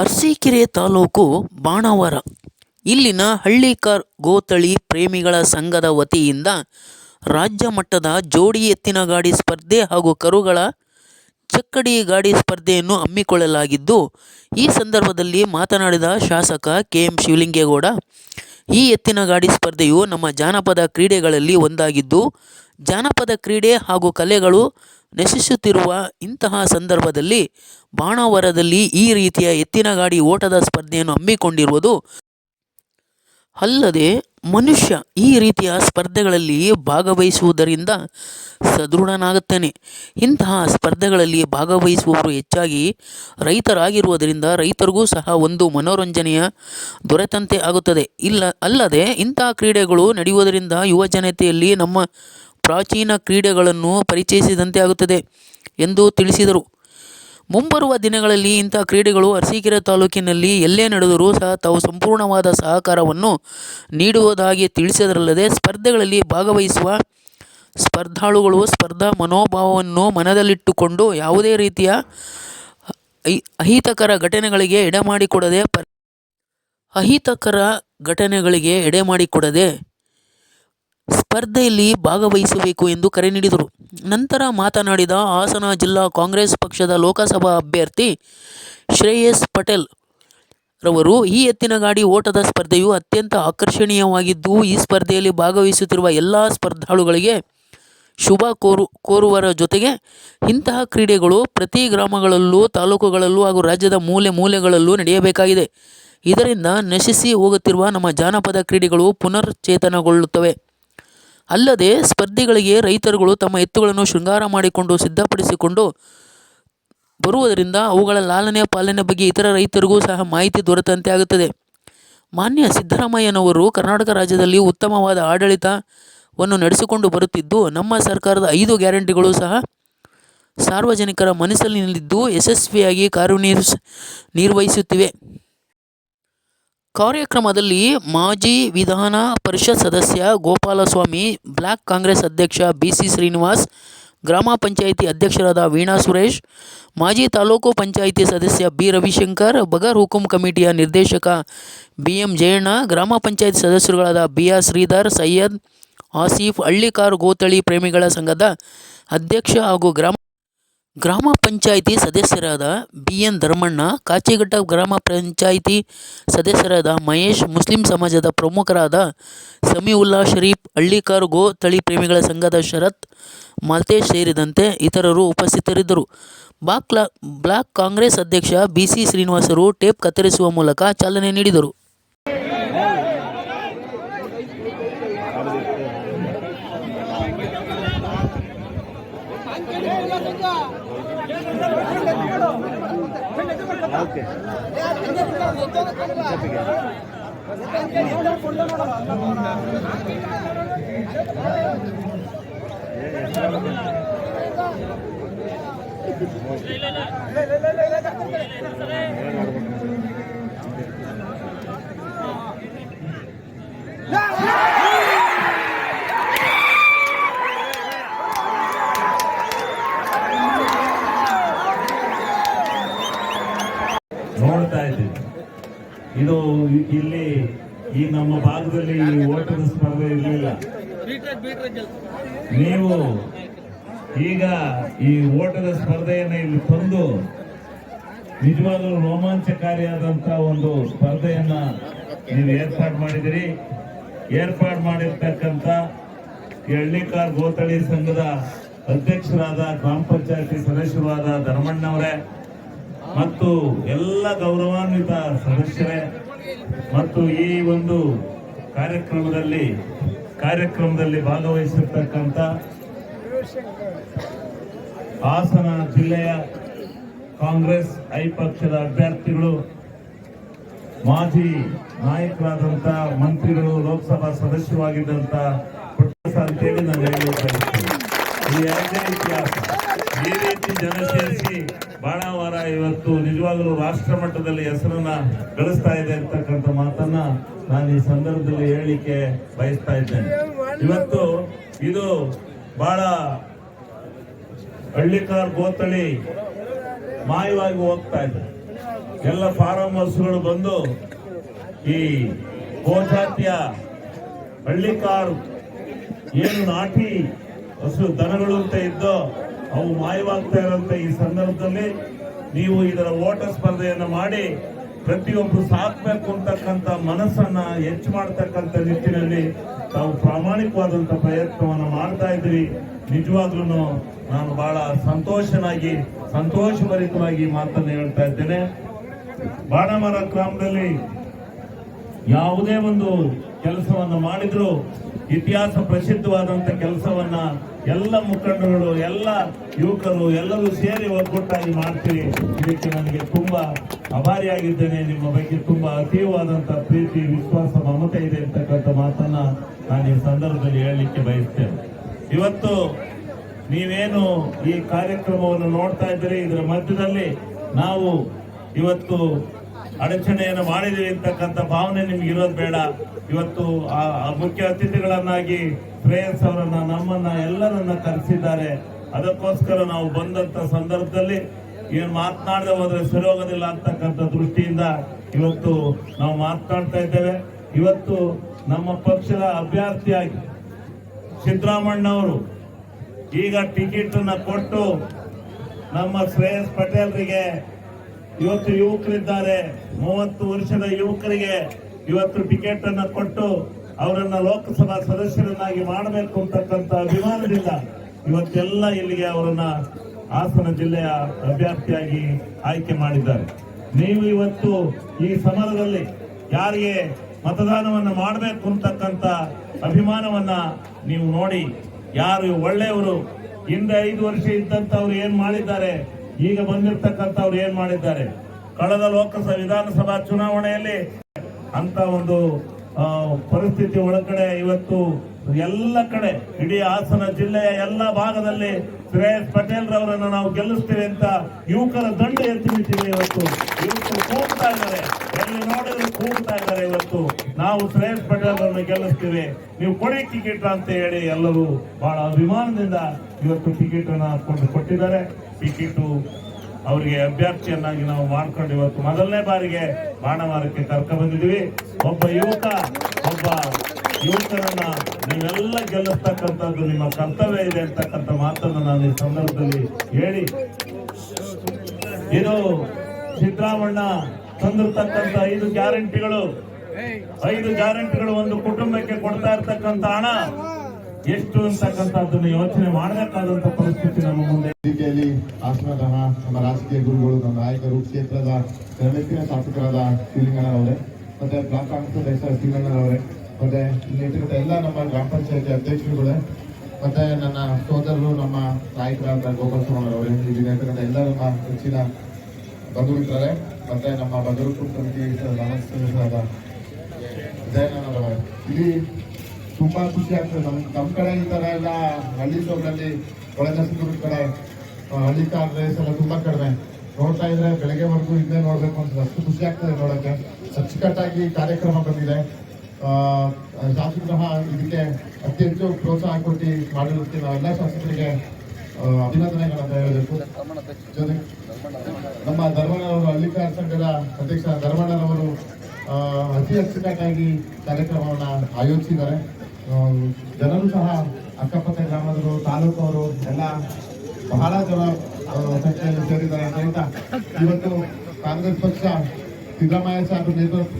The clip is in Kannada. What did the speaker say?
ಅರಸೀಕೆರೆ ತಾಲೂಕು ಬಾಣಾವರ. ಇಲ್ಲಿನ ಹಳ್ಳಿಕಾರ್ ಗೋತಳಿ ಪ್ರೇಮಿಗಳ ಸಂಘದ ವತಿಯಿಂದ ರಾಜ್ಯ ಮಟ್ಟದ ಜೋಡಿ ಎತ್ತಿನ ಗಾಡಿ ಸ್ಪರ್ಧೆ ಹಾಗೂ ಕರುಗಳ ಚಕ್ಕಡಿ ಗಾಡಿ ಸ್ಪರ್ಧೆಯನ್ನು ಹಮ್ಮಿಕೊಳ್ಳಲಾಗಿದ್ದು, ಈ ಸಂದರ್ಭದಲ್ಲಿ ಮಾತನಾಡಿದ ಶಾಸಕ ಕೆ ಎಂ ಶಿವಲಿಂಗೇಗೌಡ, ಈ ಎತ್ತಿನ ಗಾಡಿ ಸ್ಪರ್ಧೆಯು ನಮ್ಮ ಜಾನಪದ ಕ್ರೀಡೆಗಳಲ್ಲಿ ಒಂದಾಗಿದ್ದು, ಜಾನಪದ ಕ್ರೀಡೆ ಹಾಗೂ ಕಲೆಗಳು ನಶಿಸುತ್ತಿರುವ ಇಂತಹ ಸಂದರ್ಭದಲ್ಲಿ ಬಾಣಾವರದಲ್ಲಿ ಈ ರೀತಿಯ ಎತ್ತಿನ ಗಾಡಿ ಓಟದ ಸ್ಪರ್ಧೆಯನ್ನು ಹಮ್ಮಿಕೊಂಡಿರುವುದು ಅಲ್ಲದೆ ಮನುಷ್ಯ ಈ ರೀತಿಯ ಸ್ಪರ್ಧೆಗಳಲ್ಲಿ ಭಾಗವಹಿಸುವುದರಿಂದ ಸದೃಢನಾಗುತ್ತಾನೆ. ಇಂತಹ ಸ್ಪರ್ಧೆಗಳಲ್ಲಿ ಭಾಗವಹಿಸುವವರು ಹೆಚ್ಚಾಗಿ ರೈತರಾಗಿರುವುದರಿಂದ ರೈತರಿಗೂ ಸಹ ಒಂದು ಮನೋರಂಜನೆಯ ದೊರೆತಂತೆ ಆಗುತ್ತದೆ. ಇಲ್ಲ, ಅಲ್ಲದೆ ಇಂತಹ ಕ್ರೀಡೆಗಳು ನಡೆಯುವುದರಿಂದ ಯುವ ಜನತೆಯಲ್ಲಿ ನಮ್ಮ ಪ್ರಾಚೀನ ಕ್ರೀಡೆಗಳನ್ನು ಪರಿಚಯಿಸಿದಂತೆ ಆಗುತ್ತದೆ ಎಂದು ತಿಳಿಸಿದರು. ಮುಂಬರುವ ದಿನಗಳಲ್ಲಿ ಇಂಥ ಕ್ರೀಡೆಗಳು ಅರಸೀಕೆರೆ ತಾಲೂಕಿನಲ್ಲಿ ಎಲ್ಲೇ ನಡೆದರೂ ಸಹ ತಾವು ಸಂಪೂರ್ಣವಾದ ಸಹಕಾರವನ್ನು ನೀಡುವುದಾಗಿ ತಿಳಿಸಿದರಲ್ಲದೆ ಸ್ಪರ್ಧೆಗಳಲ್ಲಿ ಭಾಗವಹಿಸುವ ಸ್ಪರ್ಧಾಳುಗಳು ಸ್ಪರ್ಧಾ ಮನೋಭಾವವನ್ನು ಮನದಲ್ಲಿಟ್ಟುಕೊಂಡು ಯಾವುದೇ ರೀತಿಯ ಅಹಿ- ಅಹಿತಕರ ಘಟನೆಗಳಿಗೆ ಎಡೆಮಾಡಿಕೊಡದೆ ಪ ಅಹಿತಕರ ಘಟನೆಗಳಿಗೆ ಎಡೆಮಾಡಿಕೊಡದೆ ಸ್ಪರ್ಧೆಯಲ್ಲಿ ಭಾಗವಹಿಸಬೇಕು ಎಂದು ಕರೆ ನೀಡಿದರು. ನಂತರ ಮಾತನಾಡಿದ ಹಾಸನ ಜಿಲ್ಲಾ ಕಾಂಗ್ರೆಸ್ ಪಕ್ಷದ ಲೋಕಸಭಾ ಅಭ್ಯರ್ಥಿ ಶ್ರೇಯಸ್ ಪಟೇಲ್ ರವರು, ಈ ಎತ್ತಿನ ಗಾಡಿ ಓಟದ ಸ್ಪರ್ಧೆಯು ಅತ್ಯಂತ ಆಕರ್ಷಣೀಯವಾಗಿದ್ದು, ಈ ಸ್ಪರ್ಧೆಯಲ್ಲಿ ಭಾಗವಹಿಸುತ್ತಿರುವ ಎಲ್ಲ ಸ್ಪರ್ಧಾಳುಗಳಿಗೆ ಶುಭ ಕೋರು ಕೋರುವರ ಜೊತೆಗೆ ಇಂತಹ ಕ್ರೀಡೆಗಳು ಪ್ರತಿ ಗ್ರಾಮಗಳಲ್ಲೂ, ತಾಲೂಕುಗಳಲ್ಲೂ ಹಾಗೂ ರಾಜ್ಯದ ಮೂಲೆ ಮೂಲೆಗಳಲ್ಲೂ ನಡೆಯಬೇಕಾಗಿದೆ. ಇದರಿಂದ ನಶಿಸಿ ಹೋಗುತ್ತಿರುವ ನಮ್ಮ ಜಾನಪದ ಕ್ರೀಡೆಗಳು ಪುನರ್ಚೇತನಗೊಳ್ಳುತ್ತವೆ. ಅಲ್ಲದೆ ಸ್ಪರ್ಧಿಗಳಿಗೆ ರೈತರುಗಳು ತಮ್ಮ ಎತ್ತುಗಳನ್ನು ಶೃಂಗಾರ ಮಾಡಿಕೊಂಡು ಸಿದ್ಧಪಡಿಸಿಕೊಂಡು ಬರುವುದರಿಂದ ಅವುಗಳ ಲಾಲನೆ ಪಾಲನೆ ಬಗ್ಗೆ ಇತರ ರೈತರಿಗೂ ಸಹ ಮಾಹಿತಿ ದೊರೆತಂತೆ ಆಗುತ್ತದೆ. ಮಾನ್ಯ ಸಿದ್ದರಾಮಯ್ಯನವರು ಕರ್ನಾಟಕ ರಾಜ್ಯದಲ್ಲಿ ಉತ್ತಮವಾದ ಆಡಳಿತವನ್ನು ನಡೆಸಿಕೊಂಡು ಬರುತ್ತಿದ್ದು, ನಮ್ಮ ಸರ್ಕಾರದ ಐದು ಗ್ಯಾರಂಟಿಗಳು ಸಹ ಸಾರ್ವಜನಿಕರ ಮನಸ್ಸಿನಲ್ಲಿದ್ದು ಯಶಸ್ವಿಯಾಗಿ ಕಾರ್ಯನಿರ್ವಹಿಸುತ್ತಿವೆ ನಿರ್ವಹಿಸುತ್ತಿವೆ. ಕಾರ್ಯಕ್ರಮದಲ್ಲಿ ಮಾಜಿ ವಿಧಾನ ಪರಿಷತ್ ಸದಸ್ಯ ಗೋಪಾಲಸ್ವಾಮಿ, ಬ್ಲಾಕ್ ಕಾಂಗ್ರೆಸ್ ಅಧ್ಯಕ್ಷ ಬಿಸಿ ಶ್ರೀನಿವಾಸ್, ಗ್ರಾಮ ಪಂಚಾಯಿತಿ ಅಧ್ಯಕ್ಷರಾದ ವೀಣಾ ಸುರೇಶ್, ಮಾಜಿ ತಾಲೂಕು ಪಂಚಾಯಿತಿ ಸದಸ್ಯ ಬಿ. ರವಿಶಂಕರ್, ಬಗರ್ ಹುಕುಂ ಕಮಿಟಿಯ ನಿರ್ದೇಶಕ ಬಿ ಎಂ ಜಯಣ್ಣ, ಗ್ರಾಮ ಪಂಚಾಯತ್ ಸದಸ್ಯರುಗಳಾದ ಬಿ ಆರ್ ಶ್ರೀಧರ್, ಸೈಯದ್ ಆಸೀಫ್, ಹಳ್ಳಿಕಾರ್ ಗೋತಳಿ ಪ್ರೇಮಿಗಳ ಸಂಘದ ಅಧ್ಯಕ್ಷ ಹಾಗೂ ಗ್ರಾಮ ಗ್ರಾಮ ಪಂಚಾಯಿತಿ ಸದಸ್ಯರಾದ ಬಿ ಎನ್ ಧರ್ಮಣ್ಣ ಕಾಚಿಘಟ್ಟ ಗ್ರಾಮ ಪಂಚಾಯಿತಿ ಸದಸ್ಯರಾದ ಮಹೇಶ್, ಮುಸ್ಲಿಂ ಸಮಾಜದ ಪ್ರಮುಖರಾದ ಸಮೀವುಲ್ಲಾ ಶರೀಫ್, ಹಳ್ಳಿಕಾರ್ ಗೋ ತಳಿ ಪ್ರೇಮಿಗಳ ಸಂಘದ ಶರತ್ ಮಾಲ್ತೇಶ್ ಸೇರಿದಂತೆ ಇತರರು ಉಪಸ್ಥಿತರಿದ್ದರು. ಬ್ಲಾಕ್ ಬ್ಲಾಕ್ ಕಾಂಗ್ರೆಸ್ ಅಧ್ಯಕ್ಷ ಬಿಸಿ ಶ್ರೀನಿವಾಸರು ಟೇಪ್ ಕತ್ತರಿಸುವ ಮೂಲಕ ಚಾಲನೆ ನೀಡಿದರು. ಇಲ್ಲ ಇಲ್ಲ ನೋಡ್ತಾ ಇದ್ದೀವಿ. ಇದು ಇಲ್ಲಿ ಈ ನಮ್ಮ ಭಾಗದಲ್ಲಿ ಓಟದ ಸ್ಪರ್ಧೆ ಇರಲಿಲ್ಲ. ನೀವು ಈಗ ಈ ಓಟದ ಸ್ಪರ್ಧೆಯನ್ನು ಇಲ್ಲಿ ತಂದು ನಿಜವಾಗಲೂ ರೋಮಾಂಚಕಾರಿಯಾದಂಥ ಒಂದು ಸ್ಪರ್ಧೆಯನ್ನು ನೀವು ಏರ್ಪಾಡು ಮಾಡಿದಿರಿ ಏರ್ಪಾಡು ಮಾಡಿರ್ತಕ್ಕಂಥ ಎಳ್ಳಿಕಾರ್ ಗೋತಳಿ ಸಂಘದ ಅಧ್ಯಕ್ಷರಾದ ಗ್ರಾಮ ಪಂಚಾಯತಿ ಸದಸ್ಯರಾದ ಧರ್ಮಣ್ಣವರೇ ಮತ್ತು ಎಲ್ಲ ಗೌರವಾನ್ವಿತ ಸದಸ್ಯರೇ, ಮತ್ತು ಈ ಒಂದು ಕಾರ್ಯಕ್ರಮದಲ್ಲಿ ಕಾರ್ಯಕ್ರಮದಲ್ಲಿ ಭಾಗವಹಿಸಿರ್ತಕ್ಕಂಥ ಹಾಸನ ಜಿಲ್ಲೆಯ ಕಾಂಗ್ರೆಸ್ ಐ ಪಕ್ಷದ ಅಭ್ಯರ್ಥಿಗಳು, ಮಾಜಿ ನಾಯಕರಾದಂಥ ಮಂತ್ರಿಗಳು, ಲೋಕಸಭಾ ಸದಸ್ಯವಾಗಿದ್ದಂಥ ಪುಟ್ಟಸ ಅಂತೇಳಿ ನಾನು ಹೇಳಲು ಈ ಎರಡನೇ ಇತಿಹಾಸ ಈ ರೀತಿ ಜನ ಸೇರಿಸಿ ಬಾಣಾವಾರ ಇವತ್ತು ನಿಜವಾಗಲೂ ರಾಷ್ಟ್ರ ಮಟ್ಟದಲ್ಲಿ ಹೆಸರನ್ನ ಗಳಿಸ್ತಾ ಇದೆ ಅಂತಕ್ಕಂಥ ಮಾತನ್ನ ನಾನು ಈ ಸಂದರ್ಭದಲ್ಲಿ ಹೇಳಲಿಕ್ಕೆ ಬಯಸ್ತಾ ಇದ್ದೇನೆ. ಇವತ್ತು ಇದು ಬಹಳ ಹಳ್ಳಿಕಾರ್ ಗೋತಳಿ ಮಾಯವಾಗಿ ಹೋಗ್ತಾ ಇದೆ. ಎಲ್ಲ ಫಾರಂ ಹೌಸ್ಗಳು ಬಂದು ಈ ಗೋಜಾತಿಯ ಹಳ್ಳಿಕಾರ್ ಏನು ನಾಟಿ ಹಸು ದನಗಳು ಅಂತ ಇದ್ದೋ ಅವು ಮಾಯವಾಗ್ತಾ ಇರೋಂಥ ಈ ಸಂದರ್ಭದಲ್ಲಿ ನೀವು ಇದರ ಓಟ ಸ್ಪರ್ಧೆಯನ್ನು ಮಾಡಿ ಪ್ರತಿಯೊಬ್ಬರು ಸಾಕ್ಬೇಕು ಅಂತಕ್ಕಂಥ ಮನಸ್ಸನ್ನ ಹೆಚ್ಚು ಮಾಡ್ತಕ್ಕಂಥ ನಿಟ್ಟಿನಲ್ಲಿ ತಾವು ಪ್ರಾಮಾಣಿಕವಾದಂಥ ಪ್ರಯತ್ನವನ್ನು ಮಾಡ್ತಾ ಇದ್ದೀರಿ. ನಿಜವಾಗ್ಲೂ ನಾನು ಬಹಳ ಸಂತೋಷನಾಗಿ, ಸಂತೋಷಭರಿತವಾಗಿ ಮಾತನ್ನು ಹೇಳ್ತಾ ಇದ್ದೇನೆ. ಬಾಣಮರ ಗ್ರಾಮದಲ್ಲಿ ಯಾವುದೇ ಒಂದು ಕೆಲಸವನ್ನು ಮಾಡಿದ್ರು ಇತಿಹಾಸ ಪ್ರಸಿದ್ಧವಾದಂತ ಕೆಲಸವನ್ನ ಎಲ್ಲ ಮುಖಂಡರುಗಳು, ಎಲ್ಲ ಯುವಕರು, ಎಲ್ಲರೂ ಸೇರಿ ಒಗ್ಗಟ್ಟಾಗಿ ಮಾಡ್ತೀರಿ. ಇದಕ್ಕೆ ನನಗೆ ತುಂಬಾ ಅಭಾರಿಯಾಗಿದ್ದೇನೆ. ನಿಮ್ಮ ಬಗ್ಗೆ ತುಂಬಾ ಅತೀವವಾದಂತ ಪ್ರೀತಿ, ವಿಶ್ವಾಸ, ಮಮತೆ ಇದೆ ಅಂತಕ್ಕಂಥ ಮಾತನ್ನ ನಾನು ಈ ಸಂದರ್ಭದಲ್ಲಿ ಹೇಳಲಿಕ್ಕೆ ಬಯಸ್ತೇನೆ. ಇವತ್ತು ನೀವೇನು ಈ ಕಾರ್ಯಕ್ರಮವನ್ನು ನೋಡ್ತಾ ಇದ್ದೀರಿ? ಇದರ ಮಧ್ಯದಲ್ಲಿ ನಾವು ಇವತ್ತು ಅಡಚಣೆಯನ್ನು ಮಾಡಿದೀವಿ ಅಂತಕ್ಕಂಥ ಭಾವನೆ ನಿಮ್ಗೆ ಇರೋದು ಬೇಡ. ಇವತ್ತು ಆ ಮುಖ್ಯ ಅತಿಥಿಗಳನ್ನಾಗಿ ಶ್ರೇಯಸ್ ಅವರನ್ನ, ನಮ್ಮನ್ನ ಎಲ್ಲರನ್ನ ಕರೆಸಿದ್ದಾರೆ. ಅದಕ್ಕೋಸ್ಕರ ನಾವು ಬಂದಂತ ಸಂದರ್ಭದಲ್ಲಿ ಏನು ಮಾತನಾಡದೆ ಹೋದ್ರೆ ಸರಿ ಹೋಗೋದಿಲ್ಲ ಅಂತಕ್ಕಂಥ ದೃಷ್ಟಿಯಿಂದ ಇವತ್ತು ನಾವು ಮಾತನಾಡ್ತಾ ಇದ್ದೇವೆ. ಇವತ್ತು ನಮ್ಮ ಪಕ್ಷದ ಅಭ್ಯರ್ಥಿಯಾಗಿ ಸಿದ್ದರಾಮಣ್ಣವರು ಈಗ ಟಿಕೆಟ್ ಅನ್ನ ಕೊಟ್ಟು ನಮ್ಮ ಶ್ರೇಯಸ್ ಪಟೇಲ್ರಿಗೆ ಇವತ್ತು ಯುವಕರಿದ್ದಾರೆ. ಮೂವತ್ತು ವರ್ಷದ ಯುವಕರಿಗೆ ಇವತ್ತು ಟಿಕೆಟ್ ಅನ್ನ ಕೊಟ್ಟು ಅವರನ್ನ ಲೋಕಸಭಾ ಸದಸ್ಯರನ್ನಾಗಿ ಮಾಡಬೇಕು ಅಂತಕ್ಕಂಥ ಅಭಿಮಾನದಿಂದ ಇವತ್ತೆಲ್ಲ ಇಲ್ಲಿಗೆ ಅವರನ್ನ ಹಾಸನ ಜಿಲ್ಲೆಯ ಅಭ್ಯರ್ಥಿಯಾಗಿ ಆಯ್ಕೆ ಮಾಡಿದ್ದಾರೆ. ನೀವು ಇವತ್ತು ಈ ಸಮರದಲ್ಲಿ ಯಾರಿಗೆ ಮತದಾನವನ್ನು ಮಾಡಬೇಕು ಅಂತಕ್ಕಂಥ ಅಭಿಮಾನವನ್ನ ನೀವು ನೋಡಿ, ಯಾರು ಒಳ್ಳೆಯವರು, ಹಿಂದೆ ಐದು ವರ್ಷ ಇದ್ದಂಥವ್ರು ಏನು ಮಾಡಿದ್ದಾರೆ? ಈಗ ಬಂದಿರತಕ್ಕಂಥವ್ರು ಏನ್ ಮಾಡಿದ್ದಾರೆ? ಕಳೆದ ಲೋಕಸಭಾ ವಿಧಾನಸಭಾ ಚುನಾವಣೆಯಲ್ಲಿ ಅಂತ ಒಂದು ಪರಿಸ್ಥಿತಿ ಒಳಗಡೆ ಇವತ್ತು ಎಲ್ಲ ಕಡೆ, ಇಡೀ ಹಾಸನ ಜಿಲ್ಲೆಯ ಎಲ್ಲ ಭಾಗದಲ್ಲಿ ಶ್ರೇಯಸ್ ಪಟೇಲ್ ರವರನ್ನು ನಾವು ಗೆಲ್ಲಿಸ್ತೀವಿ ಅಂತ ಯುವಕರ ದಂಡ ಎತ್ತಿ ನಿಂತಿದೆ ಇವತ್ತು. ಯುವಕರು ಕೂಗ್ತಾ ಇದ್ದಾರೆ. ಎಲ್ಲಿ ನೋಡಿದ್ರು ಕೂಗ್ತಾ ಇದ್ದಾರೆ ಇವತ್ತು. ನಾವು ಶ್ರೇಯಸ್ ಪಟೇಲ್ ಅವರನ್ನ ಗೆಲ್ಲಿಸ್ತೀವಿ. ನೀವು ಕೊಡಿ ಟಿಕೆಟ್ ಅಂತ ಹೇಳಿ ಎಲ್ಲರೂ ಬಹಳ ಅಭಿಮಾನದಿಂದ ಇವತ್ತು ಟಿಕೆಟ್ ಅನ್ನ ಕೊಟ್ಟು ಕೊಟ್ಟಿದ್ದಾರೆ. ಟಿಕೆಟ್ ಅವರಿಗೆ ಅಭ್ಯರ್ಥಿಯನ್ನಾಗಿ ನಾವು ಮಾಡ್ಕೊಂಡು ಇವತ್ತು ಮೊದಲನೇ ಬಾರಿಗೆ ಬಾಣವಾರಕ್ಕೆ ಕರ್ಕ ಬಂದಿದ್ದೀವಿ. ಒಬ್ಬ ಯುವಕ, ಒಬ್ಬ ಯುವಕರನ್ನ ನೀವೆಲ್ಲ ಗೆಲ್ಲಿಸ್ತಕ್ಕಂಥದ್ದು ನಿಮ್ಮ ಕರ್ತವ್ಯ ಇದೆ ಅಂತಕ್ಕಂಥ ಮಾತನ್ನು ನಾನು ಈ ಸಂದರ್ಭದಲ್ಲಿ ಹೇಳಿ. ಇದು ಸಿದ್ದರಾಮಣ್ಣ ತಂದಿರ್ತಕ್ಕಂಥ ಐದು ಗ್ಯಾರಂಟಿಗಳು. ಐದು ಗ್ಯಾರಂಟಿಗಳು ಒಂದು ಕುಟುಂಬಕ್ಕೆ ಕೊಡ್ತಾ ಇರ್ತಕ್ಕಂಥ ಹಣ. ಎಷ್ಟು ಅಂತಕ್ಕಂಥದ್ದನ್ನು ಯೋಚನೆ ಮಾಡಬೇಕಾದಂತ ಪರಿಸ್ಥಿತಿ ನಮ್ಮ ಮುಂದೆ ವೇದಿಕೆಯಲ್ಲಿ ಹಾಸನದ ನಮ್ಮ ರಾಜಕೀಯ ಗುರುಗಳು, ನಮ್ಮ ನಾಯಕರು, ಕ್ಷೇತ್ರದ ನೆರವೇರಿನ ಶಾಸಕರಾದ ಶ್ರೀಲಿಂಗಣ್ಣರವರೇ, ಮತ್ತೆ ಬ್ಲಾಕ್ ಕಾಂಗ್ರೆಸ್ ಅಧ್ಯಕ್ಷ ಶ್ರೀಲಿಂಗಣ್ಣರವರೇ, ಮತ್ತೆ ನೇತೃತ್ವ ಎಲ್ಲ ನಮ್ಮ ಗ್ರಾಮ ಪಂಚಾಯತಿ ಅಧ್ಯಕ್ಷರುಗಳೇ, ಮತ್ತೆ ನನ್ನ ಸೋದರರು, ನಮ್ಮ ನಾಯಕರಾದ ಗೋಪಾಲ್ ಅವರೇ ಇಲ್ಲಿ ಇರ್ತಕ್ಕಂಥ ಎಲ್ಲ ನಮ್ಮ ಹೆಚ್ಚಿನ ಬಂಧು ಮಿತ್ರರೇ ಮತ್ತೆ ನಮ್ಮ ಬದರೂರು ಸಮಿತಿ ಸದಸ್ಯರಾದ ಜಯನವರೇ ಇಲ್ಲಿ ತುಂಬಾ ಖುಷಿ ಆಗ್ತದೆ. ನಮ್ ನಮ್ ಕಡೆ ಈ ತರ ಎಲ್ಲ ಹಳ್ಳಿ ಸೊಗಡಲ್ಲಿ ಒಳನರಸೀಪುರದ ಕಡೆ ಹಳ್ಳಿ ಕಾರ್ ಎಲ್ಲ ತುಂಬಾ ಕಡಿಮೆ. ನೋಡ್ತಾ ಇದ್ರೆ ಬೆಳಗ್ಗೆವರೆಗೂ ಇದನ್ನೇ ನೋಡ್ಬೇಕು ಅಂತ ಅಷ್ಟು ಖುಷಿ ಆಗ್ತದೆ ನೋಡಕ್ಕೆ. ಅಚ್ಚುಕಟ್ಟಾಗಿ ಕಾರ್ಯಕ್ರಮ ಬಂದಿದೆ. ಶಾಸಕರು ಇದಕ್ಕೆ ಹೆಚ್ಚು ಪ್ರೋತ್ಸಾಹ ಕೊಟ್ಟು ಮಾಡಿರುತ್ತೆ ನಾವೆಲ್ಲ ಶಾಸಕರಿಗೆ ಅಭಿನಂದನೆಗಳಂತ ಹೇಳಬೇಕು. ಜೊತೆಗೆ ನಮ್ಮ ಧರ್ಮಣ್ಣರವರು ಹಳ್ಳಿಕಾರ್ ಸಂಘದ ಅಧ್ಯಕ್ಷ ಧರ್ಮಣ್ಣರವರು ಆ, ಅತಿ ಅಚ್ಚುಕಟ್ಟಾಗಿ ಕಾರ್ಯಕ್ರಮವನ್ನು ಆಯೋಜಿಸಿದ್ದಾರೆ. ಜನರು ಸಹ ಅಕ್ಕಪಕ್ಕ ಗ್ರಾಮದವರು, ತಾಲೂಕವರು ಎಲ್ಲ ಬಹಳ ಜನ ಸಂಖ್ಯೆಯಲ್ಲಿ ಸೇರಿದ್ದಾರೆ ಅಂತ ಇವತ್ತು ಕಾಂಗ್ರೆಸ್ ಪಕ್ಷ ಸಿದ್ದರಾಮಯ್ಯ ಸಾಹೇಬ್ ನೇತೃತ್ವ